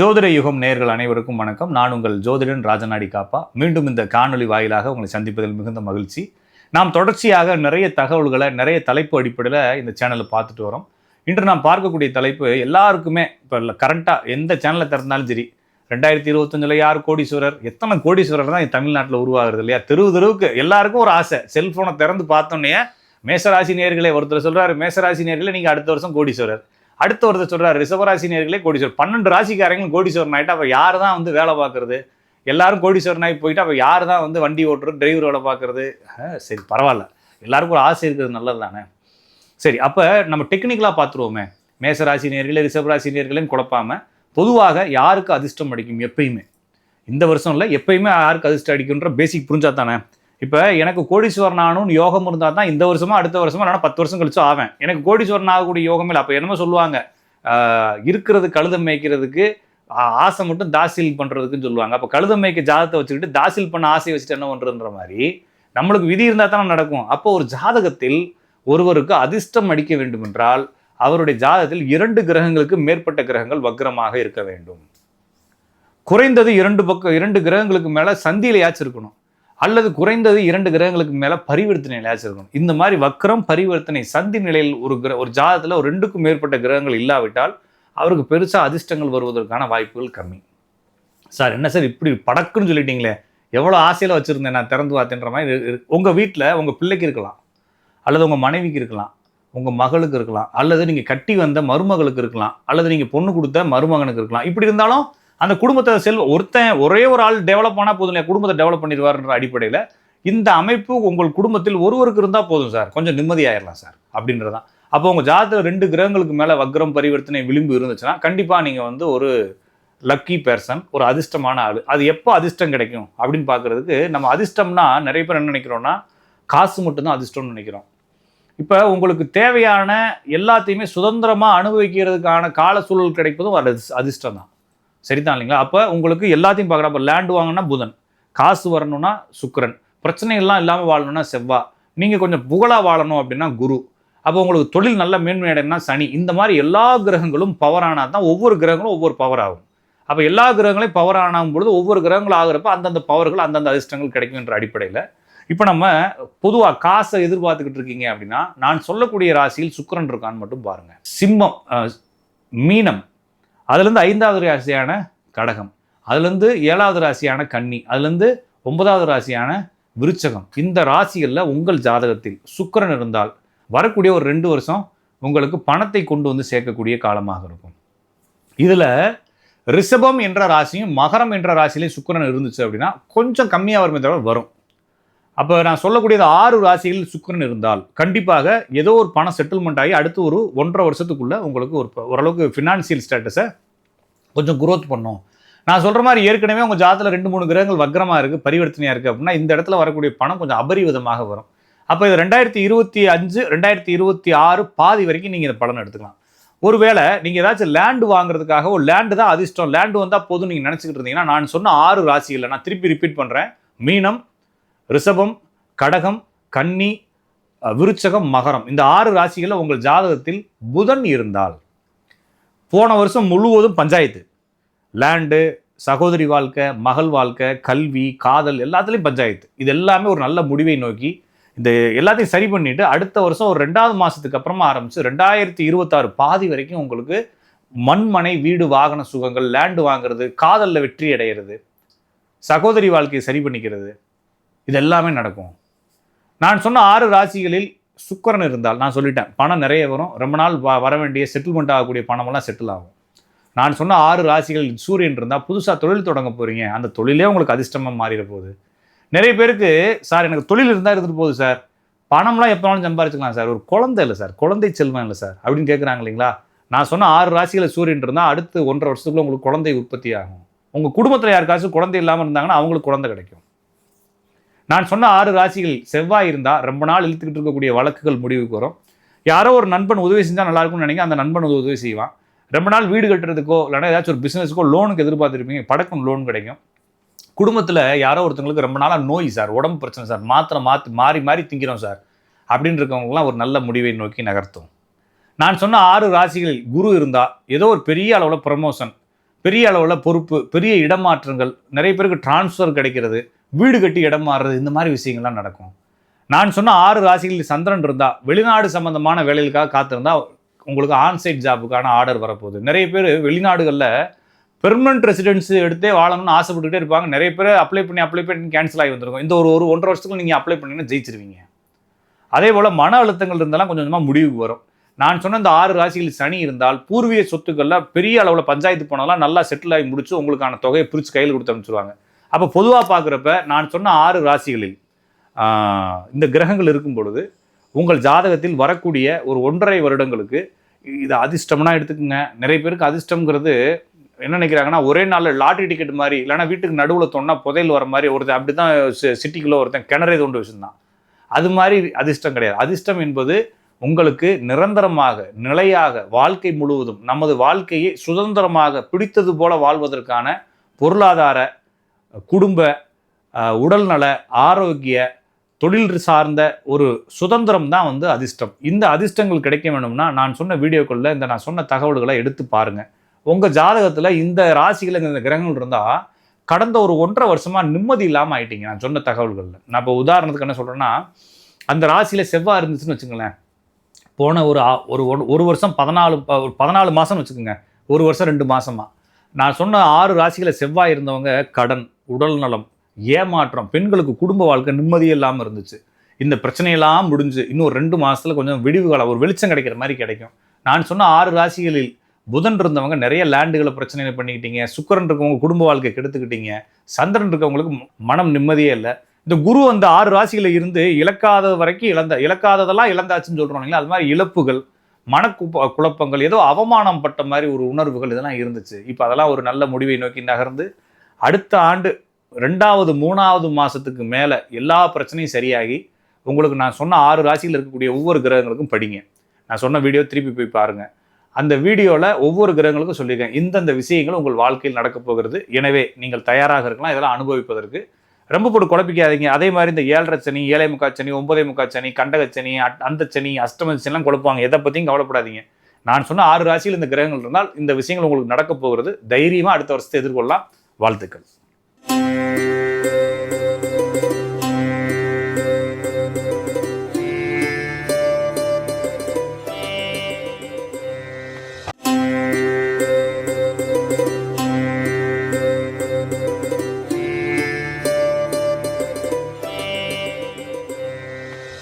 ஜோதிட யுகம் நேர்கள் அனைவருக்கும் வணக்கம். நான் உங்கள் ஜோதிடன் ராஜநாடி காப்பா. மீண்டும் இந்த காணொலி வாயிலாக உங்களை சந்திப்பதில் மிகுந்த மகிழ்ச்சி. நாம் தொடர்ச்சியாக நிறைய தகவல்களை நிறைய தலைப்பு அடிப்படையில் இந்த சேனலில் பார்த்துட்டு வரோம். இன்று நாம் பார்க்கக்கூடிய தலைப்பு எல்லாருக்குமே இப்போ கரண்ட்டாக எந்த சேனலை திறந்தாலும் சரி ரெண்டாயிரத்தி இருபத்தஞ்சில் யார் கோடீஸ்வரர் எத்தனை கோடீஸ்வரர் தான் தமிழ்நாட்டில் உருவாகுறது இல்லையா? தெருவு தெருவுக்கு எல்லாருக்கும் ஒரு ஆசை செல்ஃபோனை திறந்து பார்த்தோன்னே மேசராசி நேர்களை ஒருத்தர் சொல்கிறார் மேசராசி நேர்களை நீங்கள் அடுத்த வருஷம் கோடீஸ்வரர். அடுத்த ஒருத்தர் சொல்கிறார் ரிஷபராசி நேர்களே கோடீஸ்வரர். பன்னெண்டு ராசிக்காரங்களும் கோடீஸ்வரன் ஆகிட்டு அப்போ யார் தான் வந்து வேலை பார்க்குறது? எல்லாரும் கோடீஸ்வரன் ஆகி போயிட்டு அப்போ யார் தான் வந்து வண்டி ஓட்டுறது டிரைவர் வேலை பார்க்குறது? சரி பரவாயில்ல. எல்லாருக்கும் ஒரு ஆசை இருக்கிறது நல்லது தானே சரி அப்போ நம்ம டெக்னிக்கலாக பார்த்துருவோமே மேசராசி நேர்களே ரிஷபராசி நேர்களேன்னு குழப்பாம பொதுவாக யாருக்கு அதிர்ஷ்டம் அடிக்கும் எப்பயுமே? இந்த வருஷம் இல்லை எப்பயுமே யாருக்கு அதிர்ஷ்டம் அடிக்குன்ற பேசிக் புரிஞ்சா தானே? இப்போ எனக்கு கோடீஸ்வரன் ஆகணும்னு யோகம் இருந்தால் தான் இந்த வருஷமா அடுத்த வருஷமா இல்லைனா பத்து வருஷம் கழிச்சு ஆவேன். எனக்கு கோடீஸ்வரன் ஆகக்கூடிய யோகம் இல்லை. அப்போ என்னமோ சொல்லுவாங்க. இருக்கிறது கழுதம் மேய்க்கிறதுக்கு ஆ- ஆசை மட்டும் தாசில் பண்ணுறதுக்குன்னு சொல்லுவாங்க. அப்போ கழுதம் மேய்க்க ஜாதகத்தை வச்சுக்கிட்டு தாசில் பண்ண ஆசையை வச்சுட்டு என்ன பண்ணுறதுன்ற மாதிரி நம்மளுக்கு விதி இருந்தால் தானே நடக்கும். அப்போ ஒரு ஜாதகத்தில் ஒருவருக்கு அதிர்ஷ்டம் அடிக்க வேண்டும் என்றால் அவருடைய ஜாதகத்தில் இரண்டு கிரகங்களுக்கு மேற்பட்ட கிரகங்கள் வக்ரமாக இருக்க வேண்டும். குறைந்தது இரண்டு பக்கம் இரண்டு கிரகங்களுக்கு மேலே சந்தியிலையாச்சும் இருக்கணும். அல்லது குறைந்தது இரண்டு கிரகங்களுக்கு மேலே பரிவர்த்தனையிலாச்சும் இருக்கணும். இந்த மாதிரி வக்கரம் பரிவர்த்தனை சந்தி நிலையில் ஒரு கிர ஒரு ஜாதத்தில் ஒரு ரெண்டுக்கும் மேற்பட்ட கிரகங்கள் இல்லாவிட்டால் அவருக்கு பெருசாக அதிர்ஷ்டங்கள் வருவதற்கான வாய்ப்புகள் கம்மி. சார் என்ன சார் இப்படி படக்குன்னு சொல்லிட்டீங்களே? எவ்வளோ ஆசையில் வச்சுருந்தேன் நான் திறந்து பார்த்தேன்ற மாதிரி உங்கள் வீட்டில் உங்கள் பிள்ளைக்கு இருக்கலாம். அல்லது உங்கள் மனைவிக்கு இருக்கலாம். உங்கள் மகளுக்கு இருக்கலாம். அல்லது நீங்கள் கட்டி வந்த மருமகளுக்கு இருக்கலாம். அல்லது நீங்கள் பொண்ணு கொடுத்த மருமகனுக்கு இருக்கலாம். இப்படி இருந்தாலும் அந்த குடும்பத்தை செல்வ ஒருத்தன் ஒரே ஒரு ஆள் டெவலப் ஆனால் போதும் இல்லையா? குடும்பத்தை டெவலப் பண்ணிடுவார்ன்ற அடிப்படையில் இந்த அமைப்பு உங்கள் குடும்பத்தில் ஒருவருக்கு இருந்தால் போதும் சார். கொஞ்சம் நிம்மதியாயிடலாம் சார் அப்படின்றதான் அப்போ உங்கள் ஜாதகத்தில் ரெண்டு கிரகங்களுக்கு மேலே வக்ரம் பரிவர்த்தனை விளிம்பு இருந்துச்சுன்னா கண்டிப்பாக நீங்கள் வந்து ஒரு லக்கி பர்சன் ஒரு அதிர்ஷ்டமான ஆள். அது எப்போ அதிர்ஷ்டம் கிடைக்கும் அப்படின்னு பார்க்குறதுக்கு நம்ம அதிர்ஷ்டம்னா நிறைய பேர் என்ன நினைக்கிறோன்னா காசு மட்டும்தான் அதிர்ஷ்டம்னு நினைக்கிறோம். இப்போ உங்களுக்கு தேவையான எல்லாத்தையுமே சுதந்திரமாக அனுபவிக்கிறதுக்கான கால சூழல் கிடைப்பதும் ஒரு அதிர்ஷ்டம் தான் சரிதான் இல்லைங்களா? அப்போ உங்களுக்கு எல்லாத்தையும் பார்க்குறோம் அப்போ லேண்டு வாங்கினா புதன் காசு வரணும்னா பிரச்சனை பிரச்சனைகள்லாம் இல்லாமல் வாழணும்னா செவ்வா. நீங்கள் கொஞ்சம் புகழாக வாழணும் அப்படின்னா குரு. அப்போ உங்களுக்கு தொழில் நல்ல மேன்மை சனி. இந்த மாதிரி எல்லா கிரகங்களும் பவர் ஆனால் தான் ஒவ்வொரு கிரகங்களும் ஒவ்வொரு பவர் ஆகும். அப்போ எல்லா கிரகங்களையும் பவர் ஆனாகும் பொழுது ஒவ்வொரு கிரகங்கள் ஆகிறப்ப அந்தந்த பவர்கள் அந்தந்த அதிர்ஷ்டங்கள் கிடைக்கும் என்ற அடிப்படையில். இப்போ நம்ம பொதுவாக காசை எதிர்பார்த்துக்கிட்டு இருக்கீங்க அப்படின்னா நான் சொல்லக்கூடிய ராசியில் சுக்கரன் இருக்கான்னு மட்டும் பாருங்கள் சிம்மம் மீனம் அதுலேருந்து ஐந்தாவது ராசியான கடகம் அதுலேருந்து ஏழாவது ராசியான கன்னி அதுலேருந்து ஒன்பதாவது ராசியான விருச்சகம். இந்த ராசிகளில் உங்கள் ஜாதகத்தில் சுக்கரன் இருந்தால் வரக்கூடிய ஒரு ரெண்டு வருஷம் உங்களுக்கு பணத்தை கொண்டு வந்து சேர்க்கக்கூடிய காலமாக இருக்கும். இதில் ரிஷபம் என்ற ராசியும் மகரம் என்ற ராசியிலையும் சுக்கரன் இருந்துச்சு அப்படின்னா கொஞ்சம் கம்மியாக வருமே தவிர வரும். அப்போ நான் சொல்லக்கூடியது ஆறு ராசியில் சுக்கரன் இருந்தால் கண்டிப்பாக ஏதோ ஒரு பணம் செட்டில்மெண்ட் ஆகி அடுத்து ஒரு ஒன்றரை வருஷத்துக்குள்ளே உங்களுக்கு ஒரு ஓரளவுக்கு ஃபினான்சியல் ஸ்டேட்டஸை கொஞ்சம் குரோத் பண்ணும். நான் சொல்கிற மாதிரி ஏற்கனவே உங்கள் ஜாதத்தில் ரெண்டு மூணு கிரகங்கள் வக்ரமாக இருக்குது பரிவர்த்தனையாக இருக்குது அப்படின்னா இந்த இடத்துல வரக்கூடிய பணம் கொஞ்சம் அபரிவிதமாக வரும். அப்போ இது ரெண்டாயிரத்தி இருபத்தி அஞ்சு ரெண்டாயிரத்தி இருபத்தி ஆறு பாதி வரைக்கும் நீங்கள் இந்த பலன் எடுத்துக்கலாம். ஒருவேளை நீங்கள் ஏதாச்சும் லேண்டு வாங்குறதுக்காக ஒரு லேண்டு தான் அதிர்ஷ்டம் லேண்டு வந்தால் போதும் நீங்கள் நினச்சிக்கிட்டு இருந்தீங்கன்னா நான் சொன்ன ஆறு ராசிகளில் நான் திருப்பி ரிப்பீட் பண்ணுறேன் மீனம் ரிஷபம் கடகம் கன்னி விருச்சகம் மகரம். இந்த ஆறு ராசிகளில் உங்கள் ஜாதகத்தில் புதன் இருந்தால் போன வருஷம் முழுவதும் பஞ்சாயத்து. லேண்டு சகோதரி வாழ்க்கை மகள் வாழ்க்கை கல்வி காதல் எல்லாத்துலேயும் பஞ்சாயத்து. இது எல்லாமே ஒரு நல்ல முடிவை நோக்கி இந்த எல்லாத்தையும் சரி பண்ணிட்டு அடுத்த வருஷம் ஒரு ரெண்டாவது மாதத்துக்கு அப்புறமா ஆரம்பித்து ரெண்டாயிரத்தி இருபத்தாறு பாதி வரைக்கும் உங்களுக்கு மண்மனை வீடு வாகன சுகங்கள் லேண்டு வாங்குறது காதலில் வெற்றி அடையிறது சகோதரி வாழ்க்கையை சரி பண்ணிக்கிறது இது எல்லாமே நடக்கும். நான் சொன்ன ஆறு ராசிகளில் சுக்கரன் இருந்தால் நான் சொல்லிட்டேன் பணம் நிறைய வரும் ரொம்ப நாள் வ- வர வேண்டிய செட்டில்மெண்ட் ஆகக்கூடிய பணமெல்லாம் செட்டில் ஆகும். நான் சொன்ன ஆறு ராசிகள் சூரியன் இருந்தால் புதுசாக தொழில் தொடங்க போகிறீங்க அந்த தொழிலே உங்களுக்கு அதிர்ஷ்டமாக மாறிட போகுது. நிறைய பேருக்கு சார் எனக்கு தொழில் இருந்தால் இருந்துட்டு போகுது சார். பணம்லாம் எப்போ வேணாலும் சம்பாரிச்சுக்கலாம் சார். ஒரு குழந்தை இல்லை சார். குழந்தை செல்வம் இல்லை சார். அப்படின்னு கேட்குறாங்க இல்லைங்களா? நான் சொன்ன ஆறு ராசிகளில் சூரியன் இருந்தால் அடுத்து ஒன்றரை வருஷத்துக்குள்ள உங்களுக்கு குழந்தை உற்பத்தி ஆகும். உங்கள் குடும்பத்தில் யாருக்காச்சும் குழந்தை இல்லாமல் இருந்தாங்கன்னா அவங்களுக்கு குழந்தை கிடைக்கும். நான் சொன்ன ஆறு ராசிகள் செவ்வாய் இருந்தால் ரொம்ப நாள் இழுத்துக்கிட்டு இருக்கக்கூடிய வழக்குகள் முடிவுக்கு வரும். யாரோ ஒரு நண்பன் உதவி செஞ்சால் நல்லாயிருக்கும்னு நினைக்க அந்த நண்பன் வந்து உதவி செய்வான். ரொம்ப நாள் வீடு கட்டுறதுக்கோ இல்லைன்னா ஏதாச்சும் ஒரு பிஸ்னஸுக்கோ லோனுக்கு எதிர்பார்த்துருப்பீங்க படக்கும் லோன் கிடைக்கும். குடும்பத்தில் யாரோ ஒருத்தங்களுக்கு ரொம்ப நாளாக நோய் சார் உடம்பு பிரச்சனை சார் மாத்திரை மாற்றி மாறி மாறி திங்கிறோம் சார் அப்படின்னு இருக்கவங்களாம் ஒரு நல்ல முடிவை நோக்கி நகர்த்தும். நான் சொன்ன ஆறு ராசிகள் குரு இருந்தால் ஏதோ ஒரு பெரிய அளவில் ப்ரமோஷன் பெரிய அளவில் பொறுப்பு பெரிய இடமாற்றங்கள் நிறைய பேருக்கு டிரான்ஸ்ஃபர் கிடைக்கிறது. வீடு கட்டி இடம் மாறுறது இந்த மாதிரி விஷயங்கள்லாம் நடக்கும். நான் சொன்ன ஆறு ராசிகளில் சந்திரன் இருந்தால் வெளிநாடு சம்பந்தமான வேலைகளுக்காக காத்திருந்தா உங்களுக்கு ஆன்சைட் ஜாபுக்கான ஆர்டர் வரப்போகுது. நிறைய பேர் வெளிநாடுகளில் பெர்மனன்ட் ரெசிடென்ஸ் எடுத்தே வாழணும்னு ஆசைப்பட்டுக்கிட்டே இருப்பாங்க. நிறைய பேர் அப்ளை பண்ணி அப்ளை பண்ணி கேன்சல் ஆகி வந்திருக்கும். இந்த ஒரு ஒரு ஒன்றரை வருஷத்துக்கு நீங்கள் அப்ளை பண்ணிங்கன்னா ஜெயிச்சிருவீங்க. அதே போல் மன அழுத்தங்கள் இருந்தாலும் கொஞ்சம் கொஞ்சமாக முடிவுக்கு வரும். நான் சொன்ன இந்த ஆறு ராசிகள் சனி இருந்தால் பூர்வீக சொத்துக்களில் பெரிய அளவில் பஞ்சாயத்து போனாலும் நல்லா செட்டில் ஆகி முடிச்சு உங்களுக்கான தொகையை பிரித்து கையில் கொடுத்து அனுப்பிச்சிருவாங்க. அப்போ பொதுவாக பார்க்குறப்ப நான் சொன்ன ஆறு ராசிகளில் இந்த கிரகங்கள் இருக்கும் பொழுது உங்கள் ஜாதகத்தில் வரக்கூடிய ஒரு ஒன்றரை வருடங்களுக்கு இது அதிர்ஷ்டம்னா எடுத்துக்கோங்க. நிறைய பேருக்கு அதிர்ஷ்டம்ங்கிறது என்ன நினைக்கிறாங்கன்னா ஒரே நாளில் லாட்ரி டிக்கெட் மாதிரி இல்லைன்னா வீட்டுக்கு நடுவில் தோணுனா புதையல் வர மாதிரி ஒருத்தன் அப்படி தான் சிட்டிக்குள்ளே ஒருத்தன் கிணறே தோண்டு வச்சுருந்தான். அது மாதிரி அதிர்ஷ்டம் கிடையாது. அதிர்ஷ்டம் என்பது உங்களுக்கு நிரந்தரமாக நிலையாக வாழ்க்கை முழுவதும் நமது வாழ்க்கையை சுதந்திரமாக பிடித்தது போல வாழ்வதற்கான பொருளாதார குடும்ப உடல்நல ஆரோக்கிய தொழில் சார்ந்த ஒரு சுதந்திரம் தான் வந்து அதிர்ஷ்டம். இந்த அதிர்ஷ்டங்கள் கிடைக்க வேணும்னா நான் சொன்ன வீடியோக்களில் இந்த நான் சொன்ன தகவல்களை எடுத்து பாருங்கள் உங்கள் ஜாதகத்தில் இந்த ராசிகள் இந்த கிரகங்கள் இருந்தால் கடந்த ஒரு ஒன்றரை வருஷமாக நிம்மதி இல்லாமல் ஆயிட்டீங்க நான் சொன்ன தகவல்களில். நான் இப்போ உதாரணத்துக்கு என்ன சொல்கிறேன்னா அந்த ராசியில் செவ்வாய் இருந்துச்சுன்னு வச்சுங்களேன் போன ஒரு ஒரு ஒன்- ஒரு வருஷம் பதினாலு ப- ஒரு பதினாலு மாதம்னு வச்சுக்கோங்க. ஒரு வருஷம் ரெண்டு மாதமாக நான் சொன்ன ஆறு ராசிகளை செவ்வாய் இருந்தவங்க கடன் உடல் நலம் ஏமாற்றம் பெண்களுக்கு குடும்ப வாழ்க்கை நிம்மதியே இல்லாமல் இருந்துச்சு. இந்த பிரச்சனையெல்லாம் முடிஞ்சு இன்னும் ரெண்டு மாதத்தில் கொஞ்சம் விடிவு காலம் ஒரு வெளிச்சம் கிடைக்கிற மாதிரி கிடைக்கும். நான் சொன்ன ஆறு ராசிகளில் புதன் இருந்தவங்க நிறைய லேண்டுகளை பிரச்சனைகளை பண்ணிக்கிட்டீங்க. சுக்கிரன் இருக்கவங்க குடும்ப வாழ்க்கை கெடுத்துக்கிட்டீங்க. சந்திரன் இருக்கவங்களுக்கு மனம் நிம்மதியே இல்லை. இந்த குரு அந்த ஆறு ராசிகளில் இருந்து இழக்காத வரைக்கும் இழந்த இழக்காததெல்லாம் இழந்தாச்சுன்னு சொல்கிறோம் இல்லைங்களா? அது மாதிரி இழப்புகள் மனக்குப்ப குழப்பங்கள் ஏதோ அவமானம் பட்ட மாதிரி ஒரு உணர்வுகள் இதெல்லாம் இருந்துச்சு. இப்போ அதெல்லாம் ஒரு நல்ல முடிவை நோக்கி நகர்ந்து அடுத்த ஆண்டு ரெண்டாவது மூணாவது மாதத்துக்கு மேலே எல்லா பிரச்சனையும் சரியாகி உங்களுக்கு நான் சொன்ன ஆறு ராசியில் இருக்கக்கூடிய ஒவ்வொரு கிரகங்களுக்கும் படிங்க. நான் சொன்ன வீடியோ திருப்பி போய் பாருங்கள் அந்த வீடியோவில் ஒவ்வொரு கிரகங்களுக்கும் சொல்லியிருக்கேன். இந்தந்த விஷயங்கள் உங்கள் வாழ்க்கையில் நடக்கப் போகிறது. எனவே நீங்கள் தயாராக இருக்கலாம். இதெல்லாம் அனுபவிப்பதற்கு. ரொம்ப போட்டு குழப்பிக்காதீங்க. அதே மாதிரி இந்த ஏழரை சனி ஏழை முக்கா சனி ஒன்பதே முக்கா சனி கண்டக சனி அட்- அந்த சனி அஷ்டம சனிலாம் எதை பற்றியும் கவலைப்படாதீங்க. நான் சொன்ன ஆறு ராசியில் இந்த கிரகங்கள் இருந்தால் இந்த விஷயங்கள் உங்களுக்கு நடக்கப் போகிறது. தைரியமாக அடுத்த வருஷத்தை எதிர்கொள்ளலாம். வாழ்த்துக்கள்.